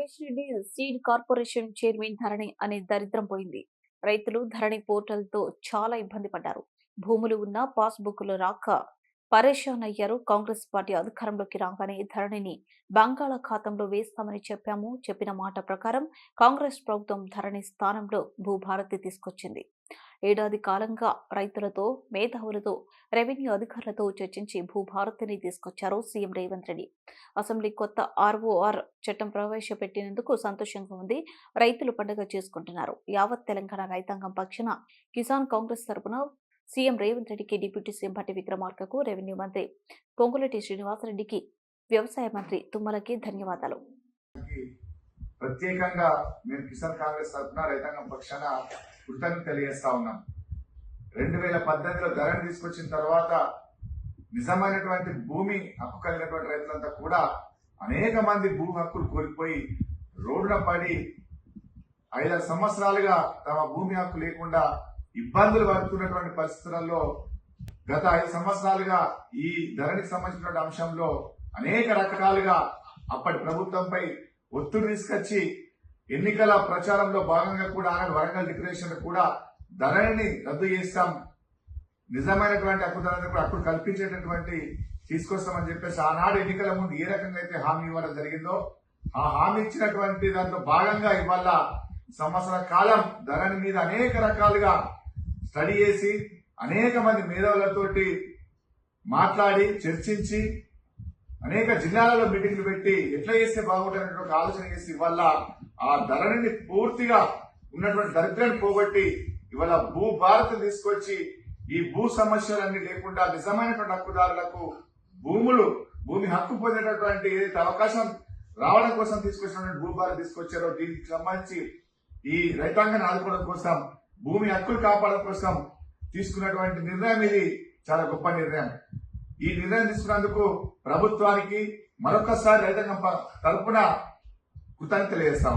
Ramesh Reddy seed corporation chairman Dharani అనే దరిద్రం పోయింది. రైతులు ధరణి పోర్టల్తో చాలా ఇబ్బంది పడ్డారు. భూములు ఉన్న పాస్ బుక్ రాక పరేషాన్ అయ్యారు. కాంగ్రెస్ పార్టీ అధికారంలోకి రాగానే ధరణిని బంగాళాఖాతంలో వేస్తామని చెప్పాము. చెప్పిన మాట ప్రకారం కాంగ్రెస్ ప్రభుత్వం ధరణి స్థానంలో భూభారతి తీసుకొచ్చింది. ఏడాది కాలంగా రైతులతో మేధావులతో రెవెన్యూ అధికారులతో చర్చించి భూభారతిని తీసుకొచ్చారు సీఎం రేవంత్ రెడ్డి. అసెంబ్లీ కొత్త ఆర్ఓఆర్ చట్టం ప్రవేశపెట్టినందుకు సంతోషంగా ఉంది. రైతులు పండుగ చేసుకుంటున్నారు. యావత్ తెలంగాణ రైతాంగం పక్షాన కిసాన్ కాంగ్రెస్ తరపున సీఎం రేవంత్ రెడ్డికి డిప్యూటీ సీఎం భట్టి విక్రమార్కకు రెవెన్యూ మంత్రి పొంగులటి శ్రీనివాసరెడ్డికి వ్యవసాయ మంత్రి తుమ్మలకి ధన్యవాదాలు. ప్రత్యేకంగా మేము కిసాన్ కాంగ్రెస్ తరఫున రైతాంగం పక్షాన కృతజ్ఞత తెలియజేస్తా ఉన్నాం. రెండు వేల పద్దెనిమిదిలో ధరను తీసుకొచ్చిన తర్వాత నిజమైనటువంటి భూమి హక్కు కలిగినటువంటి రైతులంతా కూడా అనేక మంది భూ హక్కులు కోల్పోయి రోడ్డున పడి ఐదారు సంవత్సరాలుగా తమ భూమి హక్కు లేకుండా ఇబ్బందులు పడుతున్నటువంటి పరిస్థితులలో గత ఐదు సంవత్సరాలుగా ఈ ధరణికి సంబంధించినటువంటి అంశంలో అనేక రకాలుగా అప్పటి ప్రభుత్వంపై ఒత్తిడి తీసుకొచ్చి ఎన్నికల ప్రచారంలో భాగంగా కూడా ఆయన వరంగల్ డిక్లరేషన్ కూడా ధరణిని రద్దు చేస్తాం. నిజమైనటువంటి హక్కుదారులకు కూడా హక్కులు కల్పించేటటువంటి తీసుకొస్తామని చెప్పేసి ఆనాడు ఎన్నికల ముందు ఏ రకంగా అయితే హామీ ఇవ్వడం జరిగిందో ఆ హామీ ఇచ్చినటువంటి దాంట్లో భాగంగా ఇవాళ సంవత్సర కాలం ధరణి మీద అనేక రకాలుగా స్టడీ చేసి అనేక మంది మేధావులతోటి మాట్లాడి చర్చించి అనేక జిల్లాలలో మీటింగ్లు పెట్టి ఎట్లా చేస్తే బాగుంటుందనే ఆలోచన చేసి ఇవాళ ఆ ధరణిని పూర్తిగా ఉన్నటువంటి దరిద్రాన్ని పోగొట్టి ఇవాళ భూ భారత్ తీసుకొచ్చి ఈ భూ సమస్యలన్నీ లేకుండా నిజమైనటువంటి హక్కుదారులకు భూములు భూమి హక్కు పొందేటటువంటి ఏదైతే అవకాశం రావడం కోసం తీసుకొచ్చినటువంటి భూభారత్ తీసుకొచ్చారో దీనికి సంబంధించి ఈ రైతాంగాన్ని ఆదుకోవడం కోసం భూమి హక్కులు కాపాడడం కోసం తీసుకున్నటువంటి నిర్ణయం ఇది. చాలా గొప్ప నిర్ణయం. ఈ నిర్ణయం తీసుకున్నందుకు ప్రభుత్వానికి మరొకసారి రైతాంగం తరపున కృతజ్ఞతలు చేస్తాం